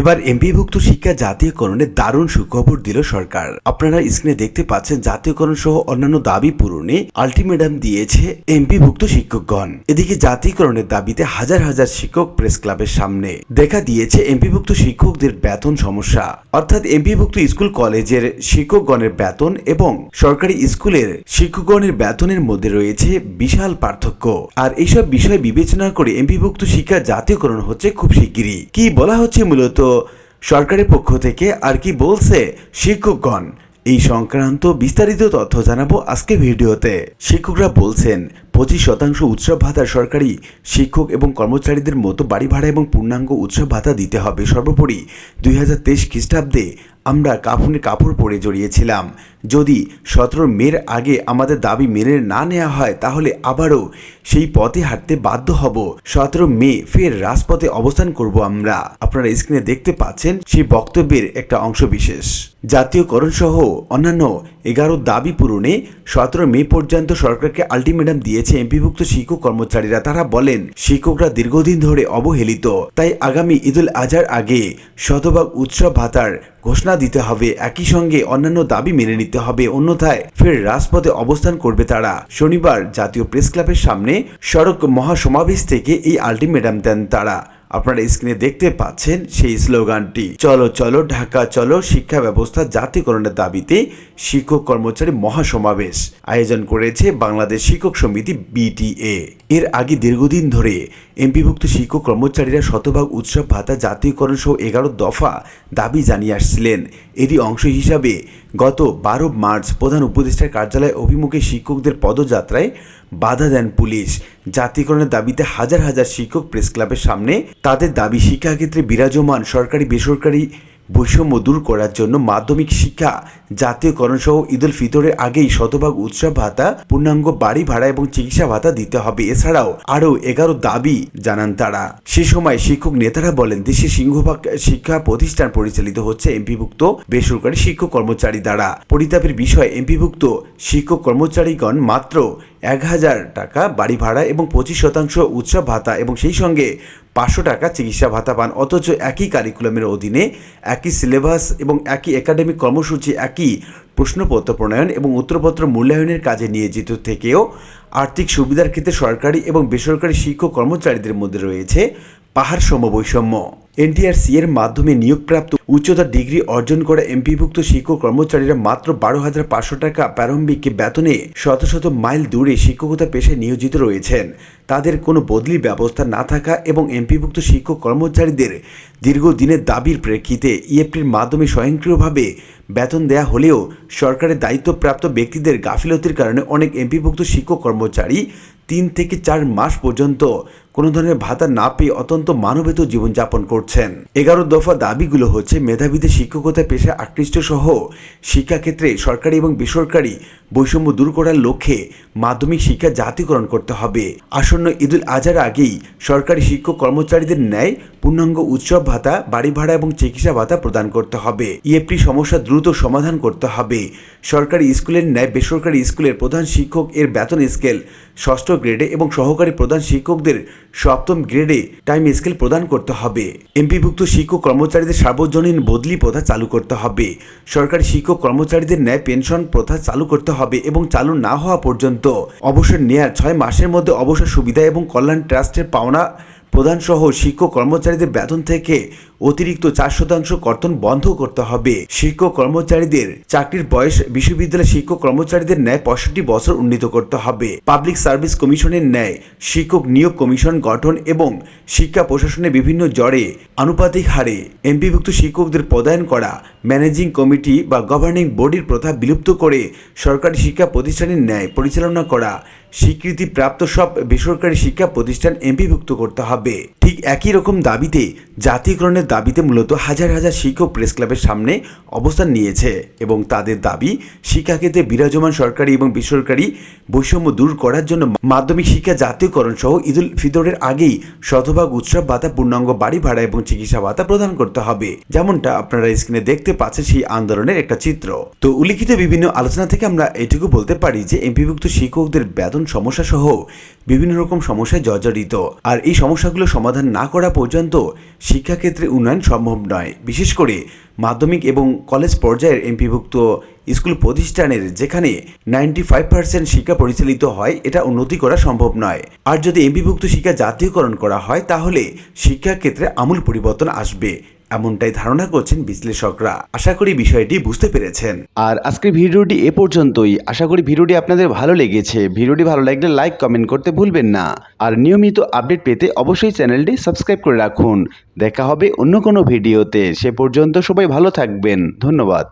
এবার এমপিভুক্ত শিক্ষা জাতীয়করণে দারুণ সুখবর দিল সরকার। আপনারা স্ক্রিনে দেখতে পাচ্ছেন, জাতীয়করণ সহ অন্যান্য দাবি পূরণে আলটিমেটাম দিয়েছে এমপিভুক্ত শিক্ষকগণ। এদিকে জাতীয়করণের দাবিতে হাজার হাজার শিক্ষক প্রেস ক্লাবের সামনে। দেখা দিয়েছে এমপিভুক্ত শিক্ষকদের বেতন সমস্যা। অর্থাৎ এমপিভুক্ত স্কুল কলেজের শিক্ষকগণের বেতন এবং সরকারি স্কুলের শিক্ষকগণের বেতনের মধ্যে রয়েছে বিশাল পার্থক্য। আর এইসব বিষয় বিবেচনা করে এমপিভুক্ত শিক্ষা জাতীয়করণ হচ্ছে খুব শিগগিরই। কি বলা হচ্ছে মূলত? সরকারের পক্ষ থেকে আর কি বলছে শিক্ষকগণ? এই সংক্রান্ত বিস্তারিত তথ্য জানাব আজকে ভিডিওতে। শিক্ষকরা বলছেন পঁচিশ শতাংশ উৎসব ভাতা সরকারি শিক্ষক এবং কর্মচারীদের মতো বাড়ি ভাড়া এবং পূর্ণাঙ্গ উৎসব ভাতা দিতে হবে। সর্বোপরি দুই হাজার তেইশ খ্রিস্টাব্দে আমরা কাফনে কাপড় পরে জড়িয়েছিলাম। যদি সতেরো মের আগে আমাদের দাবি মেনে না নেওয়া হয়, তাহলে আবারও সেই পথে হাঁটতে বাধ্য হব। সতেরো মে ফের রাজপথে অবস্থান করব আমরা। আপনারা স্ক্রিনে দেখতে পাচ্ছেন সেই বক্তব্যের একটা অংশ বিশেষ জাতীয়করণ সহ অন্যান্য এগারো দাবি পূরণে সতেরো মে পর্যন্ত সরকারকে আলটিমেটাম দিয়েছে এমপিভুক্ত শিক্ষক কর্মচারীরা। তারা বলেন, শিক্ষকরা দীর্ঘদিন ধরে অবহেলিত। তাই আগামী ঈদুল আজহার আগে শতভাগ উৎসব ভাতার ঘোষণা দিতে হবে। একই সঙ্গে অন্যান্য দাবি মেনে নিতে হবে। অন্যথায় ফের রাজপথে অবস্থান করবে তারা। শনিবার জাতীয় প্রেস ক্লাবের সামনে সড়ক মহাসমাবেশ থেকে এই আলটিমেটাম দেন তারা। আপনারা স্ক্রিনে দেখতে পাচ্ছেন সেই স্লোগানটি। চলো চলো, ঢাকা, চলো, শিক্ষা ব্যবস্থা জাতীয়করণের দাবিতে শিক্ষক কর্মচারী মহাসমাবেশ আয়োজন করেছে বাংলাদেশ শিক্ষক সমিতি বিটিএ। এর আগে দীর্ঘদিন ধরে এমপিভুক্ত শিক্ষক কর্মচারীরা শতভাগ উৎসব ভাতা জাতীয়করণ সহ এগারো দফা দাবি জানিয়ে আসছিলেন। এরই অংশ হিসাবে গত বারো মার্চ প্রধান উপদেষ্টার কার্যালয়ে অভিমুখে শিক্ষকদের পদযাত্রায় বাধা দেন পুলিশ। জাতীয়করণের দাবিতে হাজার হাজার শিক্ষক প্রেস ক্লাবের সামনে তাদের দাবি, শিক্ষাক্ষেত্রে বিরাজমান সরকারি বেসরকারি বৈষম্য দূর করার জন্য মাধ্যমিক শিক্ষা জাতীয়করণ সহ ঈদুল ফিতরের আগেই শতভাগ উৎসব ভাতা, পূর্ণাঙ্গ বাড়ি ভাড়া এবং চিকিৎসা ভাতা দিতে হবে। এছাড়াও আরও এগারো দাবি জানান তারা। সে সময় শিক্ষক নেতারা বলেন, দেশে সিংহভাগ শিক্ষা প্রতিষ্ঠান পরিচালিত হচ্ছে এমপিভুক্ত বেসরকারি শিক্ষক কর্মচারী দ্বারা। পরিতাপের বিষয়, এমপিভুক্ত শিক্ষক কর্মচারীগণ মাত্র এক হাজার টাকা বাড়ি ভাড়া এবং পঁচিশ শতাংশ উৎসব ভাতা এবং সেই সঙ্গে পাঁচশো টাকা চিকিৎসা ভাতা পান। অথচ একই কারিকুলামের অধীনে একই সিলেবাস এবং একই একাডেমিক কর্মসূচি, একই প্রশ্নপত্র প্রণয়ন এবং উত্তরপত্র মূল্যায়নের কাজে নিয়োজিত থেকেও আর্থিক সুবিধার ক্ষেত্রে সরকারি এবং বেসরকারি শিক্ষক কর্মচারীদের মধ্যে রয়েছে পাহাড় সম বৈষম্য এনটিআরসি এর মাধ্যমে নিয়োগপ্রাপ্ত উচ্চতর ডিগ্রি অর্জন করা এমপিভুক্ত শিক্ষক কর্মচারীরা মাত্র বারো হাজার পাঁচশো টাকা প্রারম্ভিক বেতনে শত শত মাইল দূরে শিক্ষকতা পেশায় নিয়োজিত রয়েছেন। তাদের কোনো বদলি ব্যবস্থা না থাকা এবং এমপিভুক্ত শিক্ষক কর্মচারীদের দীর্ঘদিনের দাবির প্রেক্ষিতে ইএফটির মাধ্যমে স্বয়ংক্রিয়ভাবে বেতন দেয়া হলেও সরকারের দায়িত্বপ্রাপ্ত ব্যক্তিদের গাফিলতির কারণে অনেক এমপিভুক্ত শিক্ষক কর্মচারী তিন থেকে চার মাস পর্যন্ত কোনো ধরনের ভাতা না পেয়ে অত্যন্ত মানবেত জীবনযাপন করছেন। এগারো দফা দাবিগুলো হচ্ছে মেধাবীদের শিক্ষকতা পেশায় আকৃষ্ট সহ শিক্ষাক্ষেত্রে সরকারি এবং বেসরকারি বৈষম্য দূর করার লক্ষ্যে মাধ্যমিক শিক্ষা জাতীয়করণ করতে হবে। আসন্ন ঈদুল আজহার আগেই সরকারি শিক্ষক কর্মচারীদের ন্যায় পূর্ণাঙ্গ উৎসব ভাতা, বাড়ি ভাড়া এবং চিকিৎসা ভাতা প্রদান করতে হবে। ইএফটি সমস্যা দ্রুত সমাধান করতে হবে। সরকারি স্কুলের ন্যায় বেসরকারি স্কুলের প্রধান শিক্ষক এর বেতন স্কেল ষষ্ঠ গ্রেডে এবং সহকারী প্রধান শিক্ষকদের সপ্তম গ্রেডে টাইম স্কেল প্রদান করতে হবে। এমপিভুক্ত শিক্ষক কর্মচারীদের সার্বজনীন বদলি প্রথা চালু করতে হবে। সরকারি শিক্ষক কর্মচারীদের ন্যায় পেনশন প্রথা চালু করতে হবে এবং চালু না হওয়া পর্যন্ত অবসর নেয়ার ছয় মাসের মধ্যে অবসর সুবিধা এবং কল্যাণ ট্রাস্টের পাওনা প্রধান সহ শিক্ষক কর্মচারীদের বেতন থেকে অতিরিক্ত চার শতাংশ কর্তন বন্ধ করতে হবে। শিক্ষক কর্মচারীদের চাকরির বয়স বিশ্ববিদ্যালয় শিক্ষক কর্মচারীদের ন্যায় পঁয়ষট্টি বছর উন্নীত করতে হবে। পাবলিক সার্ভিস কমিশনের ন্যায় শিক্ষক নিয়োগ কমিশন গঠন এবং শিক্ষা প্রশাসনে বিভিন্ন জড়ে আনুপাতিক হারে এমপিভুক্ত শিক্ষকদের পদায়ন করা, ম্যানেজিং কমিটি বা গভর্নিং বডির প্রথা বিলুপ্ত করে সরকারি শিক্ষা প্রতিষ্ঠানের ন্যায় পরিচালনা করা, স্বীকৃতিপ্রাপ্ত সব বেসরকারি শিক্ষা প্রতিষ্ঠান এমপিভুক্ত করতে হবে। ঠিক একই রকম দাবিতে জাতীয়করণের দাবিতে মূলত হাজার হাজার শিক্ষক প্রেস ক্লাবের সামনে অবস্থান নিয়েছে এবং তাদের দাবি শিক্ষাক্ষেত্রে বিরাজমান সরকারি এবং বেসরকারি বৈষম্য দূর করার জন্য মাধ্যমিক শিক্ষা জাতীয়করণ সহ ঈদুল ফিতরের আগেই শতভাগ উৎসব ভাতা, পূর্ণাঙ্গ বাড়ি ভাড়া এবং চিকিৎসা ভাতা প্রদান করতে হবে। যেমনটা আপনারা স্ক্রিনে দেখতে পাচ্ছেন সেই আন্দোলনের একটা চিত্র। তো উল্লিখিত বিভিন্ন আলোচনা থেকে আমরা এটুকু বলতে পারি যে, এমপিভুক্ত শিক্ষকদের বেতন সমস্যা সহ বিভিন্ন রকম সমস্যায় জর্জরিত। আর এই সমস্যাগুলো সমাধান না করা পর্যন্ত শিক্ষাক্ষেত্রে উন্নয়ন সম্ভব নয়। বিশেষ করে মাধ্যমিক এবং কলেজ পর্যায়ের এমপিভুক্ত স্কুল প্রতিষ্ঠানের যেখানে নাইনটি ফাইভ পার্সেন্ট শিক্ষা পরিচালিত হয়, এটা উন্নতি করা সম্ভব নয়। আর যদি এমপিভুক্ত শিক্ষা জাতীয়করণ করা হয়, তাহলে শিক্ষাক্ষেত্রে আমূল পরিবর্তন আসবে। এমনটাই ধারণা করছেন বিশ্লেষকরা। আশা করি বিষয়টি বুঝতে পেরেছেন। আর আজকের ভিডিওটি এ পর্যন্তই। আশা করি ভিডিওটি আপনাদের ভালো লেগেছে। ভিডিওটি ভালো লাগলে লাইক, কমেন্ট করতে ভুলবেন না। আর নিয়মিত আপডেট পেতে অবশ্যই চ্যানেলটি সাবস্ক্রাইব করে রাখুন। দেখা হবে অন্য কোনো ভিডিওতে। সে পর্যন্ত সবাই ভালো থাকবেন। ধন্যবাদ।